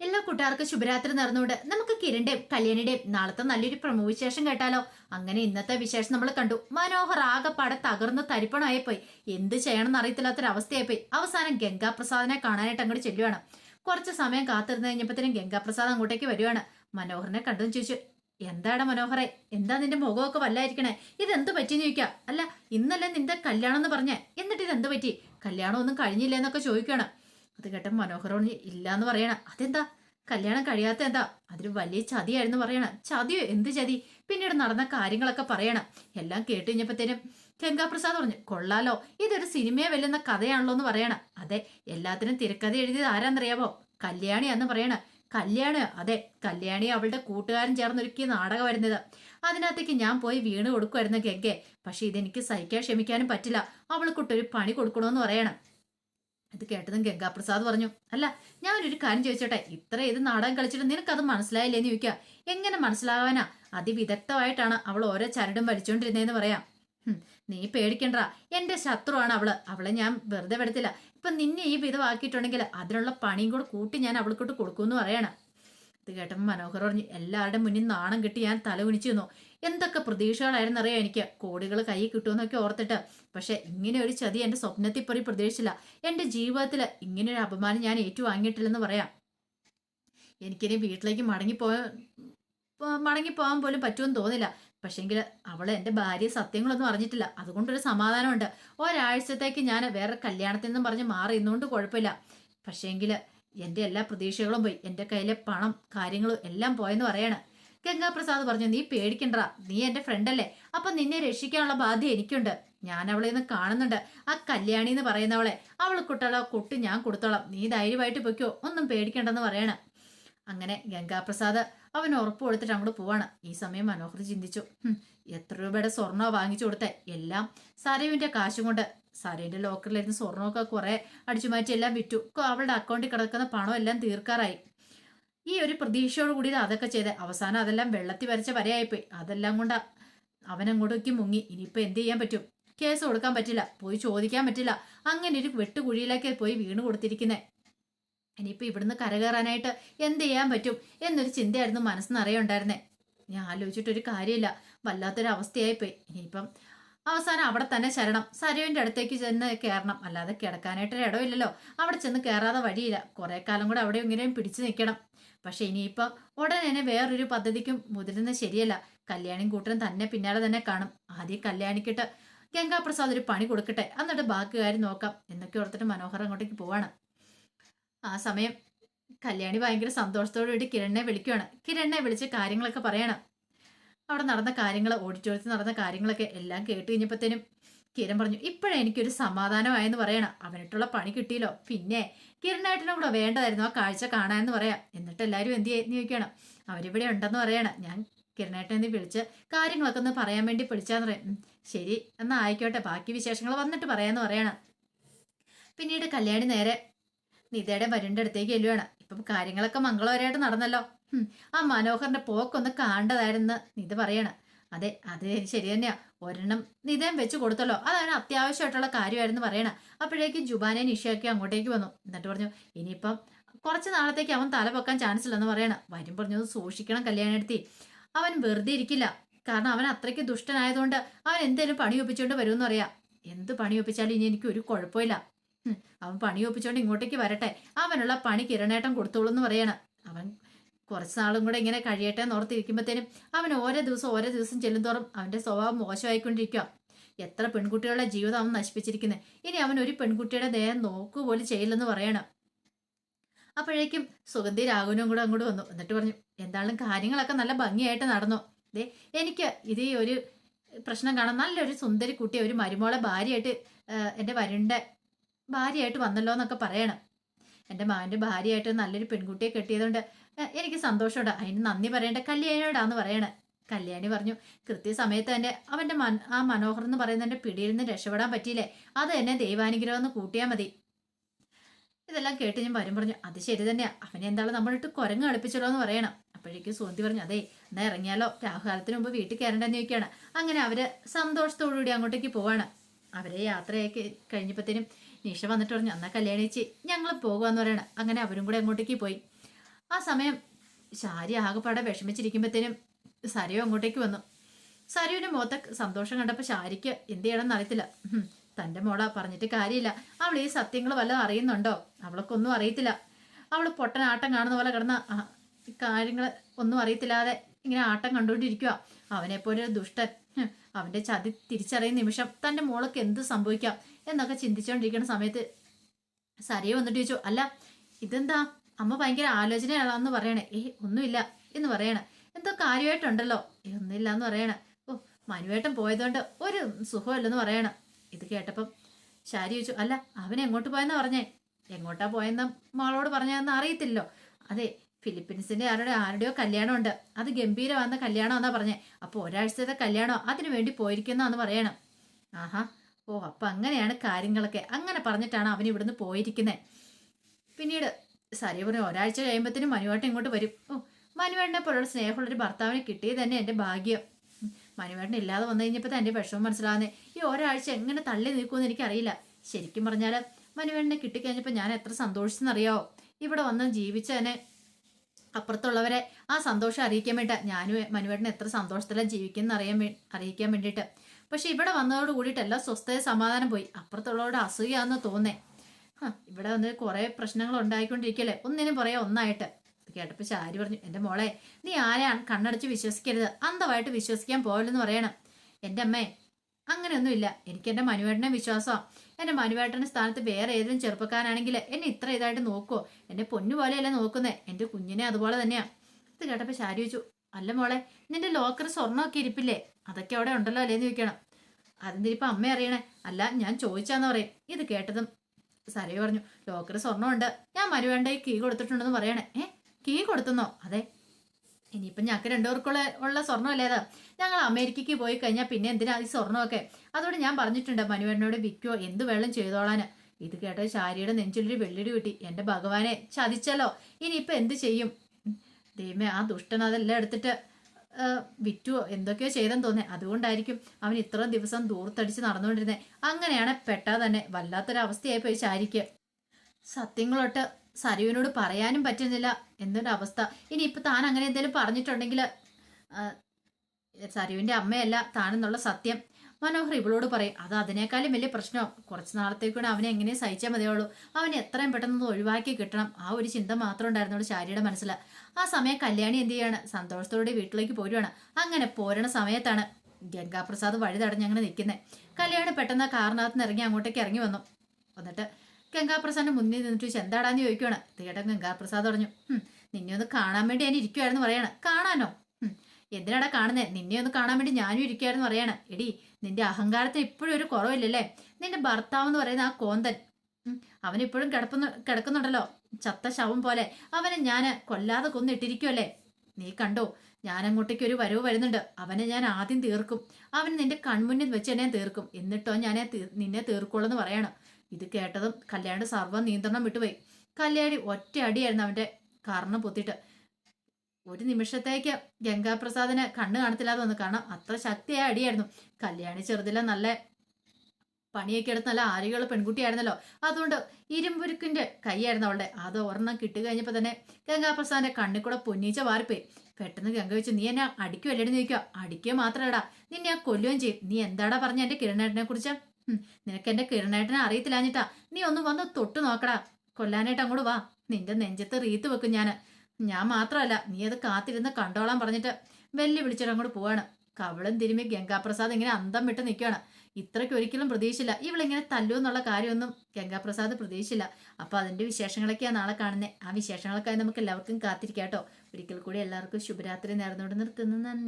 എല്ലാ കൂട്ടുകാർക്കും ശുഭരാത്രി നേർന്നുകൊണ്ട് നമുക്ക് കിരണിന്റെയും കല്യാണിയുടെയും നാളത്തെ നല്ലൊരു പ്രമോ വിശേഷം കേട്ടാലോ? അങ്ങനെ ഇന്നത്തെ വിശേഷം നമ്മൾ കണ്ടു. മനോഹർ ആകെപ്പാടെ തകർന്ന് തരിപ്പണമായിപ്പോയി എന്ത് ചെയ്യണമെന്ന് അറിയത്തില്ലാത്തൊരവസ്ഥയായിപ്പോയി. അവസാനം ഗംഗാപ്രസാദിനെ കാണാനായിട്ട് അങ്ങോട്ട് ചെല്ലുവാണ്. കുറച്ച് സമയം കാത്തിരുന്ന് കഴിഞ്ഞപ്പോഴത്തേനും ഗംഗാപ്രസാദ് അങ്ങോട്ടേക്ക് വരുവാണ്. മനോഹറിനെ കണ്ടെന്ന് ചോദിച്ചു എന്താടാ മനോഹറെ? എന്താ നിന്റെ മുഖമൊക്കെ വല്ലായിരിക്കണേ? ഇതെന്ത് പറ്റിയെന്ന് ചോദിക്കുക അല്ല ഇന്നല്ലേ നിന്റെ കല്യാണം എന്ന് പറഞ്ഞേ. എന്നിട്ട് ഇതെന്ത് പറ്റി? കല്യാണം ഒന്നും കഴിഞ്ഞില്ല എന്നൊക്കെ അത് കേട്ട മനോഹരോണി ഇല്ലാന്ന് ഇല്ല എന്ന് പറയണം. അതെന്താ? കല്യാണം കഴിയാത്ത എന്താ? അതൊരു വലിയ ചതിയായിരുന്നു പറയണം. ചതിയോ? എന്ത് ചതി? പിന്നീട് നടന്ന കാര്യങ്ങളൊക്കെ പറയണം. എല്ലാം കേട്ട് കഴിഞ്ഞപ്പോഴത്തേനും ഗംഗാപ്രസാദ് പറഞ്ഞു കൊള്ളാലോ. ഇതൊരു സിനിമയെ വെല്ലുന്ന കഥയാണല്ലോ എന്ന് പറയണം. അതെ എല്ലാത്തിനും തിരക്കഥ എഴുതിയത് ആരാന്നറിയാവോ? കല്യാണിയാന്ന് പറയണം. കല്യാണി അതെ കല്യാണി അവളുടെ കൂട്ടുകാരൻ ചേർന്നൊരുക്കിയ വരുന്നത് അതിനകത്തേക്ക് ഞാൻ പോയി വീണ് കൊടുക്കുമായിരുന്നു ഗഗ്ഗെ പക്ഷെ ഇതെനിക്ക് സഹിക്കാൻ ക്ഷമിക്കാനും പറ്റില്ല. അവൾക്കൊട്ടൊരു പണി കൊടുക്കണമെന്ന് പറയണം. ഇത് കേട്ടതും ഗംഗാപ്രസാദ് പറഞ്ഞു അല്ല ഞാനൊരു കാര്യം ചോദിച്ചോട്ടെ? ഇത്ര ഇത് നാടകം കളിച്ചിട്ട് നിനക്കത് മനസ്സിലായില്ലേന്ന് ചോദിക്കുക. എങ്ങനെ മനസ്സിലാവാനാ? അതിവിദഗ്ധമായിട്ടാണ് അവൾ ഓരോ ചരടും വലിച്ചോണ്ടിരുന്നതെന്ന് പറയാം. നീ പേടിക്കണ്ട. എന്റെ ശത്രുവാണ് അവൾ. അവളെ ഞാൻ വെറുതെ വിടത്തില്ല. ഇപ്പൊ നിന്നെ ഈ വിധമാക്കിയിട്ടുണ്ടെങ്കിൽ അതിനുള്ള പണിയും കൂടെ കൂട്ടി ഞാൻ അവൾക്കോട്ട് കൊടുക്കുമെന്ന് പറയണം. ഇത് കേട്ടപ്പോൾ മനോഹർ പറഞ്ഞു എല്ലാവരുടെ മുന്നിൽ നാണം കിട്ടി ഞാൻ തല കുനിച്ചു നിന്നു. എന്തൊക്കെ പ്രതീക്ഷകളായിരുന്നു അറിയാം എനിക്ക്. കോടികൾ കൈ കിട്ടുമെന്നൊക്കെ ഓർത്തിട്ട്. പക്ഷെ ഇങ്ങനെ ഒരു ചതി എന്റെ സ്വപ്നത്തിൽ പോലും പ്രതീക്ഷിച്ചില്ല. എന്റെ ജീവിതത്തിൽ ഇങ്ങനെ ഒരു അപമാനം ഞാൻ ഏറ്റുവാങ്ങിയിട്ടില്ലെന്ന് പറയാം. എനിക്കിനി വീട്ടിലേക്ക് മടങ്ങിപ്പോ മടങ്ങിപ്പോകാൻ പോലും പറ്റുമെന്ന് തോന്നില്ല. പക്ഷേങ്കിൽ അവൾ എന്റെ ഭാര്യ സത്യങ്ങളൊന്നും അറിഞ്ഞിട്ടില്ല. അതുകൊണ്ടൊരു സമാധാനമുണ്ട്. ഒരാഴ്ചത്തേക്ക് ഞാൻ വേറെ കല്യാണത്തിൽ നിന്നും പറഞ്ഞ് മാറി ഇന്നുകൊണ്ട് കുഴപ്പമില്ല. പക്ഷേങ്കിൽ എന്റെ എല്ലാ പ്രതീക്ഷകളും പോയി. എന്റെ കയ്യിലെ പണം കാര്യങ്ങളും എല്ലാം പോയെന്ന് പറയാണ്. ഗംഗാപ്രസാദ് പറഞ്ഞു നീ പേടിക്കണ്ട. നീ എന്റെ ഫ്രണ്ടല്ലേ അപ്പം നിന്നെ രക്ഷിക്കാനുള്ള ബാധ്യത എനിക്കുണ്ട്. ഞാൻ അവളെ ഇന്ന് കാണുന്നുണ്ട്. ആ കല്യാണി എന്ന് പറയുന്നവളെ. അവൾ കുട്ടളോ കുട്ടി ഞാൻ കൊടുത്തോളാം. നീ ധൈര്യമായിട്ട് പൊയ്ക്കോ. ഒന്നും പേടിക്കണ്ടെന്ന് പറയണം. അങ്ങനെ ഗംഗാപ്രസാദ് അവൻ ഉറപ്പ് കൊടുത്തിട്ട് അങ്ങോട്ട് പോവാണ്. ഈ സമയം മനോഹർ ചിന്തിച്ചു. എത്ര രൂപയുടെ സ്വർണോ വാങ്ങിച്ചു കൊടുത്തേ? എല്ലാം സരയുവിന്റെ കാശും കൊണ്ട്. സരയുടെ ലോക്കറിലിരുന്ന് സ്വർണമൊക്കെ കുറെ അടിച്ചു മാറ്റി എല്ലാം വിറ്റു. അവളുടെ അക്കൗണ്ടിൽ കിടക്കുന്ന പണം എല്ലാം തീർക്കാറായി. ഈ ഒരു പ്രതീക്ഷയോട് കൂടി അതൊക്കെ ചെയ്ത്. അവസാനം അതെല്ലാം വെള്ളത്തിൽ വരച്ച വരയായിപ്പോയി. അതെല്ലാം കൊണ്ട് അവൻ അങ്ങോട്ടേക്ക് മുങ്ങി. ഇനിയിപ്പോൾ എന്ത് ചെയ്യാൻ പറ്റും? കേസ് കൊടുക്കാൻ പറ്റില്ല. പോയി ചോദിക്കാൻ പറ്റില്ല. അങ്ങനെ ഒരു വെട്ടുകുഴിയിലേക്ക് പോയി വീണ് കൊടുത്തിരിക്കുന്നേ. ഇനിയിപ്പോ ഇവിടുന്ന് കരകയറാനായിട്ട് എന്ത് ചെയ്യാൻ പറ്റും എന്നൊരു ചിന്തയായിരുന്നു മനസ്സിന് അറിയുണ്ടായിരുന്നേ ഞാൻ ആലോചിച്ചിട്ടൊരു കാര്യമില്ല. വല്ലാത്തൊരു അവസ്ഥയായിപ്പോയി ഇനിയിപ്പം അവസാനം അവിടെ തന്നെ ശരണം. സരയുവിന്റെ അടുത്തേക്ക് ചെന്ന് കയറണം അല്ലാതെ കിടക്കാനായിട്ടൊരു ഇടമില്ലല്ലോ അവിടെ ചെന്ന് കയറാതെ വഴിയില്ല. കുറെ കാലം കൂടെ അവിടെ ഇങ്ങനെയും പിടിച്ചു നിൽക്കണം. പക്ഷെ ഇനിയിപ്പം ഉടനെ വേറൊരു പദ്ധതിക്കും മുതിരുന്നത് ശരിയല്ല. കല്യാണിയും കൂട്ടരും തന്നെ പിന്നാലെ തന്നെ കാണും. ആദ്യം കല്യാണിക്കിട്ട് ഗംഗാപ്രസാദ് ഒരു പണി കൊടുക്കട്ടെ. എന്നിട്ട് ബാക്കി കാര്യം നോക്കാം. എന്നൊക്കെ ഓർത്തിട്ട് മനോഹർ അങ്ങോട്ടേക്ക് പോവാണ്. ആ സമയം കല്യാണി ഭയങ്കര സന്തോഷത്തോടു കൂടി കിരണിനെ വിളിക്കുകയാണ് കിരണിനെ വിളിച്ച് കാര്യങ്ങളൊക്കെ പറയണം. അവിടെ നടന്ന കാര്യങ്ങൾ ഓഡിറ്റോറിയത്തിൽ നടന്ന കാര്യങ്ങളൊക്കെ എല്ലാം കേട്ട് കഴിഞ്ഞപ്പോഴത്തേനും കിരൺ പറഞ്ഞു ഇപ്പോഴേ എനിക്കൊരു സമാധാനമായെന്ന് പറയണം. അവനിട്ടുള്ള പണി കിട്ടിയല്ലോ. പിന്നെ കിരണായിട്ടിനും കൂടെ വേണ്ടതായിരുന്നു ആ കാഴ്ച കാണാമെന്ന് പറയാം. എന്നിട്ട് എല്ലാവരും എന്ത് ചെയ്യുന്ന ചോദിക്കണം അവരിവിടെ ഉണ്ടെന്ന് പറയണം. ഞാൻ കിരണേട്ടൻ എന്ന് വിളിച്ച് കാര്യങ്ങളൊക്കെ ഒന്ന് പറയാൻ വേണ്ടി വിളിച്ചാന്ന് പറയും. ശരി. എന്നാ ആയിക്കോട്ടെ. ബാക്കി വിശേഷങ്ങൾ വന്നിട്ട് പറയാമെന്ന് പറയണം. പിന്നീട് കല്യാണി നേരെ നിതയുടെ വരുണിന്റെ അടുത്തേക്ക് എല്ലുവാണ് ഇപ്പം കാര്യങ്ങളൊക്കെ മംഗളവരായിട്ട് നടന്നല്ലോ. ആ മനോഹറിന്റെ പോക്കൊന്ന് കാണേണ്ടതായിരുന്നു നിത പറയാണ്. അതെ അത് ശരി തന്നെയാ. ഒരെണ്ണം നിതയും വെച്ച് കൊടുത്തല്ലോ. അതാണ് അത്യാവശ്യമായിട്ടുള്ള കാര്യമായിരുന്നു പറയണ. അപ്പോഴേക്കും ജുബാനെ നിഷയൊക്കെ അങ്ങോട്ടേക്ക് വന്നു. എന്നിട്ട് പറഞ്ഞു ഇനിയിപ്പം കുറച്ച് നാളത്തേക്ക് അവൻ തല പൊക്കാൻ ചാൻസ് ഇല്ലെന്ന് പറയണ. വരും പറഞ്ഞു "ഒന്ന് സൂക്ഷിക്കണം കല്യാണെടുത്തി അവൻ വെറുതെ ഇരിക്കില്ല. കാരണം അവൻ അത്രയ്ക്ക് ദുഷ്ടനായതുകൊണ്ട് അവൻ എന്തേലും പണി ഒപ്പിച്ചുകൊണ്ട് വരുമെന്ന് അറിയാം എന്ത് പണി ഒപ്പിച്ചാലും ഇനി എനിക്ക് ഒരു കുഴപ്പമില്ല. അവൻ പണി ഒപ്പിച്ചോണ്ട് ഇങ്ങോട്ടേക്ക് വരട്ടെ. അവനുള്ള പണി കിരണേട്ടം കൊടുത്തോളൂ എന്ന് പറയണ. അവൻ കുറച്ച് നാളും കൂടെ ഇങ്ങനെ കഴിയട്ടെ എന്ന് ഓർത്തിരിക്കുമ്പോഴത്തേനും അവൻ ഓരോ ദിവസം ഓരോ ദിവസം ചെല്ലുന്തോറും അവന്റെ സ്വഭാവം മോശമായിക്കൊണ്ടിരിക്കുക എത്ര പെൺകുട്ടികളുടെ ജീവിതം അവൻ നശിപ്പിച്ചിരിക്കുന്നത് ഇനി അവൻ ഒരു പെൺകുട്ടിയുടെ ദേഹം നോക്കുക പോലും ചെയ്യില്ലെന്ന് പറയണം. അപ്പോഴേക്കും സുഗന്ധി രാഘവനും കൂടെ അങ്ങോട്ട് വന്നു. എന്നിട്ട് പറഞ്ഞു എന്താണെങ്കിലും കാര്യങ്ങളൊക്കെ നല്ല ഭംഗിയായിട്ട് നടന്നു. ദേ എനിക്ക് ഇത് ഒരു പ്രശ്നം കാണാൻ നല്ലൊരു സുന്ദരി കുട്ടി ഒരു മരുമോളെ ഭാര്യയായിട്ട് എന്റെ വരുണിന്റെ ഭാര്യയായിട്ട് വന്നല്ലോ എന്നൊക്കെ പറയണം. എന്റെ മകന്റെ ഭാര്യയായിട്ട് നല്ലൊരു പെൺകുട്ടിയെ കെട്ടിയതുകൊണ്ട് എനിക്ക് സന്തോഷമുണ്ട്. അതിന് നന്ദി പറയേണ്ട കല്യാണിയോടാന്ന് പറയണേ. കല്യാണി പറഞ്ഞു കൃത്യസമയത്ത് തന്നെ അവന്റെ മൻ ആ മനോഹർ എന്ന് പറയുന്നതിന്റെ പിടിയിൽ നിന്ന് രക്ഷപ്പെടാൻ പറ്റിയില്ലേ? അത് എന്നെ ദൈവാനുഗ്രഹം എന്ന് കൂട്ടിയാൽ മതി. ഇതെല്ലാം കേട്ട് ഞാൻ വരും പറഞ്ഞു അത് ശരി തന്നെയാ. അവനെ എന്താണ് നമ്മളിട്ട് കുരങ്ങ് കളിപ്പിച്ചല്ലോ എന്ന് പറയണം. അപ്പോഴേക്കും സുന്ദി പറഞ്ഞു അതെ എന്നാ ഇറങ്ങിയാലോ? രാഹുകാലത്തിന് മുമ്പ് വീട്ടിൽ കയറേണ്ടെന്ന് ചോദിക്കുകയാണ്. അങ്ങനെ അവർ സന്തോഷത്തോടുകൂടി അങ്ങോട്ടേക്ക് പോവാണ്. അവരെ യാത്രയൊക്കെ കഴിഞ്ഞപ്പോഴത്തേനും നിഷ വന്നിട്ട് പറഞ്ഞു എന്നാ കല്യാണിച്ച് ഞങ്ങൾ പോകുകയെന്ന് പറയണം. അങ്ങനെ അവരും കൂടെ അങ്ങോട്ടേക്ക് പോയി. ആ സമയം ശാരി ആകെപ്പാടെ വിഷമിച്ചിരിക്കുമ്പോഴത്തേനും സരയോ അങ്ങോട്ടേക്ക് വന്നു. സരയുടെ മുഖത്തെ സന്തോഷം കണ്ടപ്പോൾ ശാരിക്ക് എന്ത് ചെയ്യണമെന്ന് അറിയത്തില്ല. തന്റെ മോളാ പറഞ്ഞിട്ട് കാര്യമില്ല. അവൾ ഈ സത്യങ്ങൾ വല്ലതും അറിയുന്നുണ്ടോ? അവൾക്കൊന്നും അറിയത്തില്ല. അവൾ പൊട്ടനാട്ടം കാണുന്ന പോലെ കിടന്ന കാര്യങ്ങൾ ഒന്നും അറിയത്തില്ലാതെ ഇങ്ങനെ ആട്ടം കണ്ടുകൊണ്ടിരിക്കുക അവനെപ്പോലെ ഒരു ദുഷ്ടൻ. അവന്റെ ചതി തിരിച്ചറിയുന്ന നിമിഷം തന്റെ മോൾക്ക് എന്ത് സംഭവിക്കാം? എന്നൊക്കെ ചിന്തിച്ചുകൊണ്ടിരിക്കുന്ന സമയത്ത് സരയെ വന്നിട്ട് ചോദിച്ചു അല്ല ഇതെന്താ? അമ്മ ഭയങ്കര ആലോചനയാണെന്ന് പറയണേ. ഏ ഒന്നുമില്ല എന്ന് പറയണേ. എന്തോ കാര്യമായിട്ടുണ്ടല്ലോ? ഏ ഒന്നുമില്ല എന്ന് പറയണേ. ഓ മനുവേട്ടൻ പോയതുകൊണ്ട് ഒരു സുഖമല്ലെന്ന് പറയണം. ഇത് കേട്ടപ്പം ശാരി ചോദിച്ചു അല്ല അവൻ എങ്ങോട്ട് പോയെന്ന് പറഞ്ഞേ? എങ്ങോട്ടാ പോയെന്ന് മോളോട് പറഞ്ഞതെന്ന് അറിയത്തില്ലല്ലോ. അതെ ഫിലിപ്പീൻസിന്റെ ആരുടെ ആരുടെയോ കല്യാണമുണ്ട്. അത് ഗംഭീരമാകുന്ന കല്യാണം എന്നാ പറഞ്ഞേ. അപ്പോൾ ഒരാഴ്ചത്തെ കല്യാണോ? അതിനു വേണ്ടി പോയിരിക്കുന്നാന്ന് പറയണം. ആഹാ ഓ അപ്പൊ അങ്ങനെയാണ് കാര്യങ്ങളൊക്കെ. അങ്ങനെ പറഞ്ഞിട്ടാണ് അവൻ ഇവിടുന്ന് പോയിരിക്കുന്നത് പിന്നീട് സരി പറഞ്ഞു ഒരാഴ്ച കഴിയുമ്പോഴത്തേനും മനുവേട്ടൻ ഇങ്ങോട്ട് വരും. ഓ മനുവേട്ടനെ പോലുള്ള സ്നേഹമുള്ളൊരു ഭർത്താവിനെ കിട്ടിയത് തന്നെ എന്റെ ഭാഗ്യം. മനുവേട്ടൻ ഇല്ലാതെ വന്നു കഴിഞ്ഞപ്പോൾ എന്റെ വിഷമം മനസ്സിലാകുന്നേ. ഈ ഒരാഴ്ച എങ്ങനെ തള്ളി നിൽക്കുമെന്ന് എനിക്കറിയില്ല. ശരിക്കും പറഞ്ഞാൽ മനുവേട്ടനെ കിട്ടിക്കഴിഞ്ഞപ്പോൾ ഞാൻ എത്ര സന്തോഷിച്ചെന്നറിയാവോ? ഇവിടെ വന്ന് ജീവിച്ചതിനെ അപ്പുറത്തുള്ളവരെ ആ സന്തോഷം അറിയിക്കാൻ വേണ്ടിയിട്ട് ഞാനും മനുവേട്ടൻ എത്ര സന്തോഷത്തിലാണ് ജീവിക്കുന്ന അറിയാൻ അറിയിക്കാൻ വേണ്ടിയിട്ട്. പക്ഷെ ഇവിടെ വന്നതോട് കൂടിയിട്ട് എല്ലാം സ്വസ്ഥത സമാധാനം പോയി. അപ്പുറത്തുള്ളവരുടെ അസൂയാന്ന് തോന്നേ. ഇവിടെ വന്ന് കുറേ പ്രശ്നങ്ങൾ ഉണ്ടായിക്കൊണ്ടിരിക്കല്ലേ? ഒന്നിനും പറയാം ഒന്നായിട്ട്. കേട്ടപ്പോൾ ശാരി പറഞ്ഞു എന്റെ മോളെ നീ ആരെയാണ് കണ്ണടച്ച് വിശ്വസിക്കരുത്? അന്ധമായിട്ട് വിശ്വസിക്കാൻ പോകലെന്ന് പറയണം. എന്റെ അമ്മേ അങ്ങനെയൊന്നുമില്ല. എനിക്ക് എന്റെ മനുവേട്ടനെ വിശ്വാസമാണ് എന്റെ മനുവേട്ടന്റെ സ്ഥാനത്ത് വേറെ ഏതെങ്കിലും ചെറുപ്പക്കാരാണെങ്കിൽ എന്നെ ഇത്ര ഇതായിട്ട് നോക്കുമോ എന്റെ പൊന്നു പോലെയല്ല നോക്കുന്നേ. എന്റെ കുഞ്ഞിനെ അതുപോലെ തന്നെയാണ് ഇത് കേട്ടപ്പോൾ ശാരി ചോദിച്ചു അല്ല മോളെ നിന്റെ ലോക്കർ സ്വർണമൊക്കെ ഇരിപ്പില്ലേ? അതൊക്കെ അവിടെ ഉണ്ടല്ലോ അല്ലേന്ന് ചോദിക്കണം. അതെന്തിരിപ്പം അമ്മ അറിയണേ? അല്ല ഞാൻ ചോദിച്ചാന്ന് പറയും. ഇത് കേട്ടതും സരയു പറഞ്ഞു ലോക്കർ സ്വർണമുണ്ട്. ഞാൻ മരുവേണ്ട ഈ കീ കൊടുത്തിട്ടുണ്ടെന്ന് പറയണേ. ഏ കീ കൊടുത്തുന്നോ? അതെ. ഇനിയിപ്പം ഞങ്ങൾക്ക് രണ്ടുപേർക്കുള്ള ഉള്ള സ്വർണമല്ലേ അത്? ഞങ്ങൾ അമേരിക്കയ്ക്ക് പോയി കഴിഞ്ഞാൽ പിന്നെ എന്തിനാ ഈ സ്വർണമൊക്കെ? അതുകൊണ്ട് ഞാൻ പറഞ്ഞിട്ടുണ്ട് മനുവേണ്ണയോട് വിൽക്കുവോ? എന്ത് വെള്ളം ചെയ്തോളാന്? ഇത് കേട്ട ശാരിയുടെ നെഞ്ചിലൊരു വെള്ളിടി കിട്ടി എന്റെ ഭഗവാനെ ചതിച്ചല്ലോ. ഇനിയിപ്പോൾ എന്ത് ചെയ്യും? ദൈവമേ ആ ദുഷ്ടൻ അതെല്ലാം എടുത്തിട്ട് വിറ്റുവോ എന്തൊക്കെയോ ചെയ്തെന്ന് തോന്നേ അതുകൊണ്ടായിരിക്കും അവൻ ഇത്രയും ദിവസം ദൂർത്തടിച്ച് നടന്നുകൊണ്ടിരുന്നത് അങ്ങനെയാണ് പെട്ടാ തന്നെ വല്ലാത്തൊരവസ്ഥയായി പോയി ശാരിക്ക്. സത്യങ്ങളൊട്ട് സരുവിനോട് പറയാനും പറ്റുന്നില്ല എന്നൊരു അവസ്ഥ ഇപ്പൊ താൻ അങ്ങനെ എന്തെങ്കിലും പറഞ്ഞിട്ടുണ്ടെങ്കിൽ സരുവിന്റെ അമ്മയല്ല താനെന്നുള്ള സത്യം. മനോഹർ ഇവളോട് പറയും അത് അതിനേക്കാളും വലിയ പ്രശ്നം കുറച്ച് നാളത്തേക്കൂടെ അവനെ എങ്ങനെ സഹിച്ചാൽ മതിയുള്ളൂ അവനെ എത്രയും പെട്ടെന്ന് ഒഴിവാക്കി കിട്ടണം. ആ ഒരു ചിന്ത മാത്രം ഉണ്ടായിരുന്നുള്ളൂ ശാരിയുടെ മനസ്സിൽ ആ സമയം കല്യാണി എന്ത് ചെയ്യാണ്? സന്തോഷത്തോടെ വീട്ടിലേക്ക് പോരുവാണ്. അങ്ങനെ പോരണ സമയത്താണ് ഗംഗാപ്രസാദ് വഴി തടഞ്ഞ് അങ്ങനെ നിൽക്കുന്നത് കല്യാണി പെട്ടെന്ന് കാറിനകത്ത് ഇറങ്ങി അങ്ങോട്ടേക്ക് ഇറങ്ങി വന്നു. എന്നിട്ട് ഗംഗാപ്രസാദിന് മുന്നിൽ നിന്നിട്ട് ചെന്താടാന്ന് എന്താടാന്ന് ചോദിക്കുവാണ്? തീട്ട ഗംഗാപ്രസാദ് പറഞ്ഞു നിന്നെ ഒന്ന് കാണാൻ വേണ്ടി ഞാൻ ഇരിക്കുവായിരുന്നു പറയാണ്. കാണാനോ? "ഹും, എന്തിനാടാ കാണുന്നേ? നിന്നെ ഒന്ന് കാണാൻ വേണ്ടി ഞാനും ഇരിക്കുവായിരുന്നു പറയാണ്. എടി നിന്റെ അഹങ്കാരത്തെ ഇപ്പോഴും ഒരു കുറവില്ലല്ലേ? നിന്റെ ഭർത്താവ് എന്ന് പറയുന്ന ആ കോന്തൻ അവനിപ്പോഴും കിടപ്പുന്നു കിടക്കുന്നുണ്ടല്ലോ ചത്ത ശവം പോലെ. അവനെ ഞാൻ കൊല്ലാതെ കൊന്നിട്ടിരിക്കുമല്ലേ നീ കണ്ടോ ഞാൻ അങ്ങോട്ടേക്ക് ഒരു വരവ് വരുന്നുണ്ട്. അവനെ ഞാൻ ആദ്യം തീർക്കും. അവൻ നിന്റെ കൺമുന്നിൽ വെച്ച് എന്നെ തീർക്കും. എന്നിട്ടോ ഞാൻ നിന്നെ തീർക്കുള്ളൂ എന്ന് പറയണം. ഇത് കേട്ടതും കല്യാണിയുടെ സർവ നിയന്ത്രണം വിട്ടുപോയി. കല്യാണി ഒറ്റ അടിയായിരുന്നു അവന്റെ കാരണം പൊത്തിയിട്ട് ഒരു നിമിഷത്തേക്ക് ഗംഗാപ്രസാദിന് കണ്ണ് കാണത്തില്ലാതെ വന്നു. കാരണം അത്ര ശക്തിയായ അടിയായിരുന്നു. കല്യാണി ചെറുതിലെ നല്ല പണിയൊക്കെ എടുത്ത് നല്ല ആരോഗ്യമുള്ള പെൺകുട്ടിയായിരുന്നല്ലോ. അതുകൊണ്ട് ഇരുമ്പുരുക്കിന്റെ കൈയായിരുന്നു അവളുടെ. അത് ഒരെണ്ണം കിട്ടി കഴിഞ്ഞപ്പോൾ തന്നെ ഗംഗാപ്രസാദിന്റെ കണ്ണിൽ കൂടെ പൊന്നീച്ച വാർപ്പേ പെട്ടെന്ന് ഗംഗ വെച്ച് നീ എന്നെ അടിക്കുമല്ലേന്ന് ചോദിക്കുക അടിക്കുക മാത്രമല്ലടാ. നിന്നെ ഞാൻ കൊല്ലുകയും ചെയ്യും. നീ എന്താടാ പറഞ്ഞ എന്റെ കിരണേട്ടനെ കുറിച്ച്? നിനക്ക് എന്റെ കിരണേട്ടനെ അറിയത്തില്ലാഞ്ഞിട്ടാ. നീ ഒന്ന് വന്ന് തൊട്ട് നോക്കടാ. കൊല്ലാനായിട്ട് അങ്ങോട്ട് വാ. നിന്റെ നെഞ്ചത്ത് റീത്ത് വെക്കും ഞാൻ ഞാൻ മാത്രമല്ല നീ അത് കാത്തിരുന്ന് കണ്ടോളാൻ പറഞ്ഞിട്ട് വെല്ലു വിളിച്ചിട്ട് അങ്ങോട്ട് പോവാണ്. കവളും തിരുമി ഗംഗാപ്രസാദ് ഇങ്ങനെ അന്തം വിട്ട് നിൽക്കുകയാണ്. ഇത്രയ്ക്ക് ഒരിക്കലും പ്രതീക്ഷയില്ല. ഇവളിങ്ങനെ തല്ലു എന്നുള്ള കാര്യമൊന്നും ഗംഗാപ്രസാദ് പ്രതീക്ഷയില്ല. അപ്പോൾ അതിന്റെ വിശേഷങ്ങളൊക്കെയാണ് നാളെ കാണുന്നത് ആ വിശേഷങ്ങളൊക്കെ നമുക്ക് എല്ലാവർക്കും കാത്തിരിക്കാം കേട്ടോ. ഒരിക്കൽ കൂടി എല്ലാവർക്കും ശുഭരാത്രി നേർന്നുകൊണ്ട് നിർത്തുന്നു. നന്ദി.